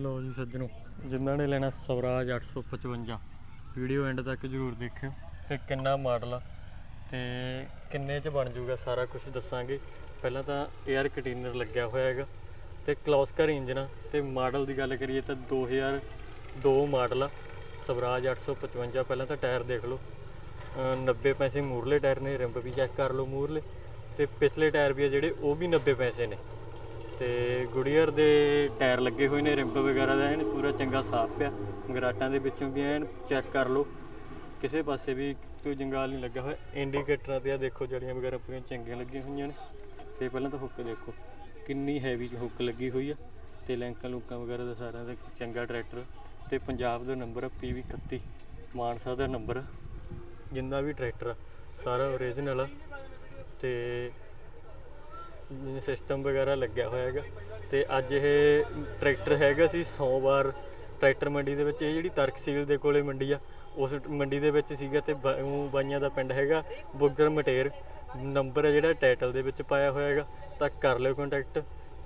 ਲਓ ਜੀ ਸੱਜਣੋ, ਜਿਨ੍ਹਾਂ ਨੇ ਲੈਣਾ ਸਵਰਾਜ 855 ਵੀਡੀਓ ਐਂਡ ਤੱਕ ਜਰੂਰ ਦੇਖਿਓ ਤੇ ਕਿੰਨਾ ਮਾਡਲ ਆ ਤੇ ਕਿੰਨੇ ਚ ਬਣ ਜਾਊਗਾ ਸਾਰਾ ਕੁਝ ਦੱਸਾਂਗੇ। ਪਹਿਲਾਂ ਤਾਂ 에ਅਰ ਕੰਟੇਨਰ ਲੱਗਿਆ ਹੋਇਆ ਹੈਗਾ ਤੇ ਕਲੌਸਕਰ ਇੰਜਨ ਆ। ਤੇ ਮਾਡਲ ਦੀ ਗੱਲ ਕਰੀਏ ਤਾਂ 2002 ਮਾਡਲ ਆ, ਸਵਰਾਜ 855 ਪਹਿਲਾਂ ਤਾਂ ਟਾਇਰ ਦੇਖ ਲਓ, ਅਹ 90 ਪੈਸੇ ਮੂਰਲੇ ਟਾਇਰ ਨੇ, ਰਿੰਬ ਵੀ ਚੈੱਕ ਕਰ ਲਓ ਮੂਰਲੇ। ਤੇ ਪਿਛਲੇ ਟਾਇਰ ਵੀ ਆ ਜਿਹੜੇ, ਉਹ ਵੀ 90 ਪੈਸੇ ਨੇ। ਤੇ ਗੁੜੀਅਰ ਦੇ ਟਾਇਰ ਲੱਗੇ ਹੋਏ ਨੇ ਰਿੰਪ ਵਗੈਰਾ ਦਾ ਐਨ ਪੂਰਾ ਚੰਗਾ ਸਾਫ਼ ਪਿਆ। ਗਰਾਟਾਂ ਦੇ ਵਿੱਚੋਂ ਵੀ ਐਨ ਚੈੱਕ ਕਰ ਲਓ। ਕਿਸੇ ਪਾਸੇ ਵੀ ਕੋਈ ਜੰਗਾਲ ਨਹੀਂ ਲੱਗਾ ਹੋਇਆ। ਇੰਡੀਕੇਟਰਾਂ ਤੇ ਆ ਦੇਖੋ, ਜੜੀਆਂ ਵਗੈਰਾ ਪੂਰੀਆਂ ਚੰਗੀਆਂ ਲੱਗੀਆਂ ਹੋਈਆਂ ਨੇ। ਤੇ ਪਹਿਲਾਂ ਤਾਂ ਹੁੱਕ ਦੇਖੋ, ਕਿੰਨੀ ਹੈਵੀ ਹੁੱਕ ਲੱਗੀ ਹੋਈ ਆ। ਤੇ ਲੈਂਕਾਂ ਲੁੰਕਾਂ ਵਗੈਰਾ ਦਾ ਸਾਰਾ ਦਾ ਚੰਗਾ ਟਰੈਕਟਰ। ਤੇ ਪੰਜਾਬ ਦਾ ਨੰਬਰ ਆ PV 31 ਮਾਨਸਾ ਦਾ ਨੰਬਰ ਜਿੰਨਾ ਵੀ ਟਰੈਕਟਰ ਆ, ਸਾਰਾ ਓਰੀਜਨਲ ਆ। ਤੇ ਸਿਸਟਮ ਵਗੈਰਾ ਲੱਗਿਆ ਹੋਇਆ ਹੈਗਾ। ਤੇ ਅੱਜ ਇਹ ਟਰੈਕਟਰ ਹੈਗਾ ਸੀ ਸੋਮਵਾਰ ਟਰੈਕਟਰ ਮੰਡੀ ਦੇ ਵਿੱਚ ਇਹ ਜਿਹੜੀ ਤਰਕਸੀਲ ਦੇ ਕੋਲੇ ਮੰਡੀ ਆ, ਉਸ ਮੰਡੀ ਦੇ ਵਿੱਚ ਸੀਗਾ ਤੇ ਬਾਈਆਂ ਦਾ ਪਿੰਡ ਹੈਗਾ, ਬੁੱਗਰ ਮਟੇਰ। ਨੰਬਰ ਹੈ ਜਿਹੜਾ ਟਾਈਟਲ ਦੇ ਵਿੱਚ ਪਾਇਆ ਹੋਇਆ ਹੈਗਾ, ਤਾਂ ਕਰ ਲਿਓ ਕੰਟੈਕਟ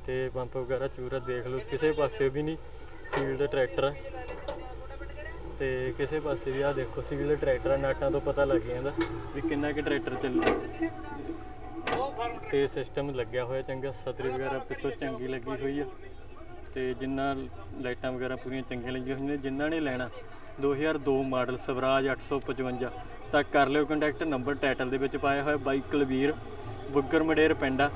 ਤੇ ਪੰਪ ਵਗੈਰਾ ਚੂਰਾ ਦੇਖ ਲਓ, ਕਿਸੇ ਪਾਸੇ ਵੀ ਨਹੀਂ ਸੀਲਡ ਟਰੈਕਟਰ ਆ ਤੇ ਕਿਸੇ ਪਾਸੇ ਵੀ ਆ ਦੇਖੋ, ਸੀਲਡ ਟਰੈਕਟਰ ਨਾਟਾਂ ਤੋਂ ਪਤਾ ਲੱਗ ਜਾਂਦਾ ਵੀ ਕਿੰਨਾ ਕਿ ਟਰੈਕਟਰ ਚੱਲੂ ਤੇ ਸਿਸਟਮ ਲੱਗਿਆ ਹੋਇਆ ਚੰਗਾ ਸਤਰੀ ਵਗੈਰਾ ਪਿੱਛੋਂ ਚੰਗੀ ਲੱਗੀ ਹੋਈ ਆ। ਤੇ ਜਿੰਨਾ ਲਾਈਟਾਂ ਵਗੈਰਾ ਪੂਰੀਆਂ ਚੰਗੀਆਂ ਲੱਗੀਆਂ ਹੋਈਆਂ ਨੇ ਜਿਨ੍ਹਾਂ ਨੇ ਲੈਣਾ 2002 ਮਾਡਲ ਸਵਰਾਜ 855 ਤਾਂ ਕਰ ਲਿਓ ਕੰਟੈਕਟ ਨੰਬਰ ਟਾਈਟਲ ਦੇ ਵਿੱਚ ਪਾਇਆ ਹੋਇਆ ਬਾਈ ਕਲਵੀਰ ਬੁੱਗਰ ਮਡੇਰ ਪਿੰਡਾ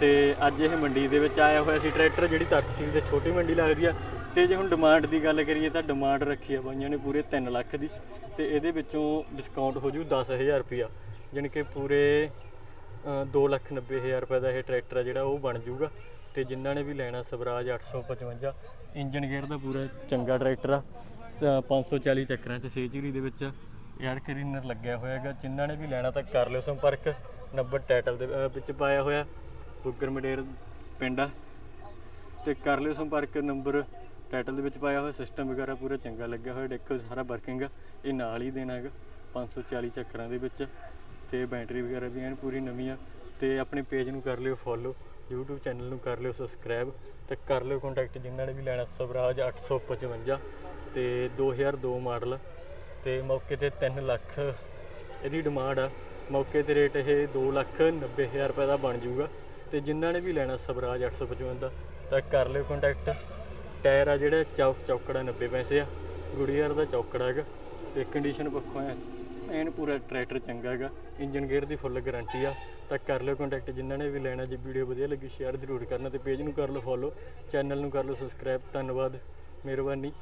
ਤੇ ਅੱਜ ਇਹ ਮੰਡੀ ਦੇ ਵਿੱਚ ਆਇਆ ਹੋਇਆ ਸੀ ਟਰੈਕਟਰ, ਜਿਹੜੀ ਤਖਸੀਲ ਦੇ ਛੋਟੀ ਮੰਡੀ ਲੱਗਦੀ ਆ। ਤੇ ਜੇ ਹੁਣ ਡਿਮਾਂਡ ਦੀ ਗੱਲ ਕਰੀਏ ਤਾਂ ਡਿਮਾਂਡ ਰੱਖੀ ਆ ਬਾਈਆਂ ਨੇ ਪੂਰੇ 3 ਲੱਖ ਦੀ। ਤੇ ਇਹਦੇ ਵਿੱਚੋਂ ਡਿਸਕਾਊਂਟ ਹੋ ਜੂ 10000 ਰੁਪਿਆ ਜਾਣੀ ਕਿ ਪੂਰੇ ਦੋ ਲੱਖ ਨੱਬੇ ਹਜ਼ਾਰ ਰੁਪਏ ਦਾ ਇਹ ਟਰੈਕਟਰ ਆ ਜਿਹੜਾ ਉਹ ਬਣ ਜਾਊਗਾ ਤੇ ਜਿਨ੍ਹਾਂ ਨੇ ਵੀ ਲੈਣਾ ਸਵਰਾਜ 855 ਇੰਜਨ ਗੇਅਰ ਦਾ ਪੂਰਾ ਚੰਗਾ ਟਰੈਕਟਰ ਆ। ਸ- 540 ਚੱਕਰਾਂ ਚ ਸੇਜਰੀ ਦੇ ਵਿੱਚ 에ਅਰ ਕਰੀਨਰ ਲੱਗਿਆ ਹੋਇਆ ਹੈਗਾ। ਜਿਨ੍ਹਾਂ ਨੇ ਵੀ ਲੈਣਾ ਤਾਂ ਕਰ ਲਿਓ ਸੰਪਰਕ। ਨੰਬਰ ਟਾਈਟਲ ਦੇ ਵਿੱਚ ਪਾਇਆ ਹੋਇਆ। ਬੁੱਗਰ ਮਡੇਰ ਪਿੰਡ ਆ। ਤੇ ਕਰ ਲਿਓ ਸੰਪਰਕ। ਨੰਬਰ ਟਾਈਟਲ ਦੇ ਵਿੱਚ ਪਾਇਆ ਹੋਇਆ। ਸਿਸਟਮ ਵਗੈਰਾ ਪੂਰਾ ਚੰਗਾ ਲੱਗਿਆ ਹੋਇਆ। ਡੈਕ ਸਾਰਾ ਵਰਕਿੰਗ ਆ। ਇਹ ਨਾਲ ਹੀ ਦੇਣਾ ਹੈਗਾ। 540 ਚੱਕਰਾਂ ਦੇ ਵਿੱਚ। ਤੇ ਬੈਟਰੀ ਵਗੈਰਾ ਵੀ ਐਨ ਪੂਰੀ ਨਵੀਂ ਆ ਤੇ ਆਪਣੇ ਪੇਜ ਨੂੰ ਕਰ ਲਿਓ ਫੋਲੋ YouTube ਚੈਨਲ ਨੂੰ ਕਰ ਲਿਓ ਸਬਸਕ੍ਰਾਈਬ ਤੇ ਕਰ ਲਿਓ ਕੰਟੈਕਟ ਜਿਨ੍ਹਾਂ ਨੇ ਵੀ ਲੈਣਾ ਸਵਰਾਜ 855 ਤੇ 2002 ਮਾਡਲ ਤੇ ਮੌਕੇ ਤੇ 3 ਲੱਖ ਇਹਦੀ ਡਿਮਾਂਡ ਆ। ਮੌਕੇ ਤੇ ਰੇਟ ਇਹ 2 ਲੱਖ 90 ਹਜ਼ਾਰ ਰੁਪਏ ਦਾ ਬਣ ਜਾਊਗਾ ਤੇ ਜਿਨ੍ਹਾਂ ਨੇ ਵੀ ਲੈਣਾ ਸਵਰਾਜ 855 ਦਾ ਤਾਂ ਕਰ ਲਿਓ ਕੰਟੈਕਟ ਟਾਇਰ ਆ ਜਿਹੜਾ, ਚੌਕ ਚੌਕੜਾ 90 ਪੈਸੇ ਆ। ਗੁੜੀਅਰ ਦਾ ਚੌਕੜਾ ਹੈਗਾ ਤੇ ਕੰਡੀਸ਼ਨ ਪੱਖੋਂ ਆ ਐਨ ਪੂਰਾ ਟਰੈਕਟਰ ਚੰਗਾ ਹੈਗਾ, ਇੰਜਨ ਗੇਅਰ ਦੀ ਫੁੱਲ ਗਾਰੰਟੀ ਆ। ਤਾਂ ਕਰ ਲਿਓ ਕੰਟੈਕਟ ਜਿਨ੍ਹਾਂ ਨੇ ਵੀ ਲੈਣਾ, ਜੇ ਵੀਡੀਓ ਵਧੀਆ ਲੱਗੀ ਸ਼ੇਅਰ ਜ਼ਰੂਰ ਕਰਨਾ ਤੇ ਪੇਜ ਨੂੰ ਕਰ ਲਓ ਫੋਲੋ ਚੈਨਲ ਨੂੰ ਕਰ ਲਓ ਸਬਸਕ੍ਰਾਈਬ ਧੰਨਵਾਦ, ਮਿਹਰਬਾਨੀ।